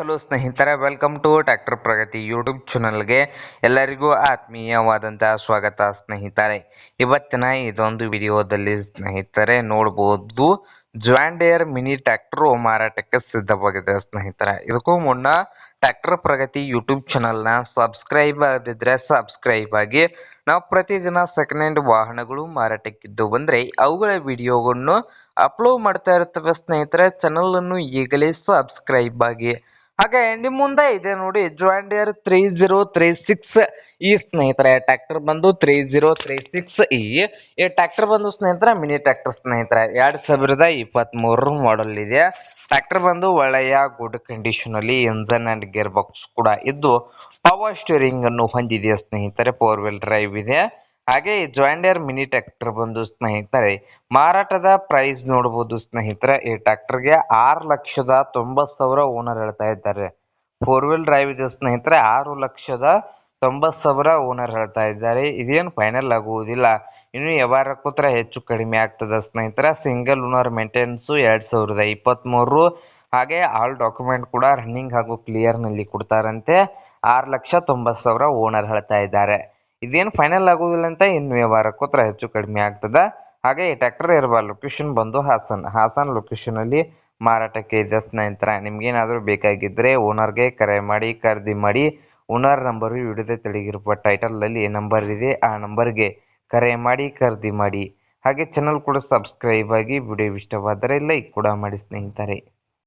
Hello ಸ್ನೇಹಿತರೆ welcome to tractor Pragati YouTube ಚಾನಲ್ಗೆ ಎಲ್ಲರಿಗೂ ಆತ್ಮೀಯವಾದಂತಹ ಸ್ವಾಗತ ಸ್ನೇಹಿತರೆ. ಇವತ್ತಿನ ಇದೊಂದು ವಿಡಿಯೋದಲ್ಲಿ ಸ್ನೇಹಿತರೆ, ನೋಡ್ಬೋದು ಜಾಂಡಿಯರ್ ಮಿನಿ ಟ್ರ್ಯಾಕ್ಟರ್ ಮಾರಾಟಕ್ಕೆ ಸಿದ್ಧವಾಗಿದೆ ಸ್ನೇಹಿತರೆ. ಇದಕ್ಕೂ ಮುನ್ನ ಟ್ರ್ಯಾಕ್ಟರ್ ಪ್ರಗತಿ ಯೂಟ್ಯೂಬ್ ಚಾನಲ್ನ ಸಬ್ಸ್ಕ್ರೈಬ್ ಆಗದಿದ್ದರೆ ಸಬ್ಸ್ಕ್ರೈಬ್ ಆಗಿ, ನಾವು ಪ್ರತಿದಿನ ಸೆಕೆಂಡ್ ಹ್ಯಾಂಡ್ ವಾಹನಗಳು ಮಾರಾಟಕ್ಕಿದ್ದು ಬಂದರೆ, ಅವುಗಳ ವಿಡಿಯೋಗಳನ್ನು ಅಪ್ಲೋಡ್ ಮಾಡ್ತಾ ಇರ್ತವೆ ಸ್ನೇಹಿತರೆ. ಚಾನಲನ್ನು ಈಗಲೇ ಸಬ್ಸ್ಕ್ರೈಬ್ ಆಗಿ ಹಾಗೆ ನಿಮ್ಮ ಮುಂದೆ ಇದೆ ನೋಡಿ John Deere three zero three six ಈ ಸ್ನೇಹಿತರೆ ಟ್ರ್ಯಾಕ್ಟರ್ ಬಂದು ತ್ರೀ ಜೀರೋ ತ್ರೀ ಸಿಕ್ಸ್ ಈ ಈ ಟ್ರ್ಯಾಕ್ಟರ್ ಬಂದು ಸ್ನೇಹಿತರೆ ಮಿನಿ ಟ್ರ್ಯಾಕ್ಟರ್ ಸ್ನೇಹಿತರೆ, ಎರಡು ಸಾವಿರದ ಇಪ್ಪತ್ತ್ಮೂರರ ಮಾಡಲ್ ಇದೆ. ಟ್ರ್ಯಾಕ್ಟರ್ ಬಂದು ಒಳ್ಳೆಯ ಗುಡ್ ಕಂಡೀಷನಲ್ಲಿ ಇಂಜನ್ ಆ್ಯಂಡ್ ಗೇರ್ ಬಾಕ್ಸ್ ಕೂಡ ಇದ್ದು ಪವರ್ ಸ್ಟೀರಿಂಗ್ ಅನ್ನು ಹೊಂದಿದೆ ಸ್ನೇಹಿತರೆ ಫೋರ್ ವೀಲ್ ಡ್ರೈವ್ ಇದೆ. ಹಾಗೆ ಜಾಯಿಂಡರ್ ಮಿನಿ ಟ್ರ್ಯಾಕ್ಟರ್ ಬಂದು ಸ್ನೇಹಿತರೆ, ಮಾರಾಟದ ಪ್ರೈಸ್ ನೋಡಬಹುದು ಸ್ನೇಹಿತರೆ. ಈ ಟ್ರ್ಯಾಕ್ಟರ್ಗೆ ಆರು ಲಕ್ಷದ ತೊಂಬತ್ತು ಸಾವಿರ ಓನರ್ ಹೇಳ್ತಾ ಇದ್ದಾರೆ. ಫೋರ್ ವೀಲ್ ಡ್ರೈವ್ ಇದೆ ಸ್ನೇಹಿತರೆ, ಆರು ಲಕ್ಷದ ತೊಂಬತ್ತು ಸಾವಿರ ಓನರ್ ಹೇಳ್ತಾ ಇದ್ದಾರೆ. ಇದೇನು ಫೈನಲ್ ಆಗುವುದಿಲ್ಲ. ಇನ್ನು ವ್ಯವಹಾರ ಕೂತ್ರ ಹೆಚ್ಚು ಕಡಿಮೆ ಆಗ್ತದೆ ಸ್ನೇಹಿತರೆ. ಸಿಂಗಲ್ ಓನರ್ ಮೇಂಟೆನೆನ್ಸು ಎರಡು ಸಾವಿರದ ಇಪ್ಪತ್ತ್ಮೂರು ಹಾಗೆ ಆಲ್ ಡಾಕ್ಯುಮೆಂಟ್ ಕೂಡ ರನ್ನಿಂಗ್ ಹಾಗೂ ಕ್ಲಿಯರ್ನಲ್ಲಿ ಕೊಡ್ತಾರಂತೆ. ಆರು ಲಕ್ಷ ತೊಂಬತ್ತು ಸಾವಿರ ಓನರ್ ಹೇಳ್ತಾ ಇದ್ದಾರೆ. ಇದೇನು ಫೈನಲ್ ಆಗುವುದಿಲ್ಲ ಅಂತ ಇನ್ನು ವ್ಯವಹಾರ ಕೂತ್ರ ಹೆಚ್ಚು ಕಡಿಮೆ ಆಗ್ತದೆ. ಹಾಗೆ ಈ ಟ್ರ್ಯಾಕ್ಟರ್ ಇರುವ ಲೊಕೇಶನ್ ಬಂದು ಹಾಸನ್ ಹಾಸನ್ ಲೊಕೇಶನಲ್ಲಿ ಮಾರಾಟಕ್ಕೆ ಇದೆ ಸ್ನೇಹಿತರ ನಿಮ್ಗೇನಾದರೂ ಬೇಕಾಗಿದ್ದರೆ ಓನರ್ಗೆ ಕರೆ ಮಾಡಿ, ಖರೀದಿ ಮಾಡಿ ಓನರ್ ನಂಬರು ವಿಡಿಯೋದ ತೆಳಗಿರುವ ಟೈಟಲಲ್ಲಿ ನಂಬರ್ ಇದೆ, ಆ ನಂಬರ್ಗೆ ಕರೆ ಮಾಡಿ, ಖರೀದಿ ಮಾಡಿ. ಹಾಗೆ ಚಾನಲ್ ಕೂಡ ಸಬ್ಸ್ಕ್ರೈಬ್ ಆಗಿ ವಿಡಿಯೋ ಇಷ್ಟವಾದರೆ ಲೈಕ್ ಕೂಡ ಮಾಡಿ ಸ್ನೇಹಿತರೆ.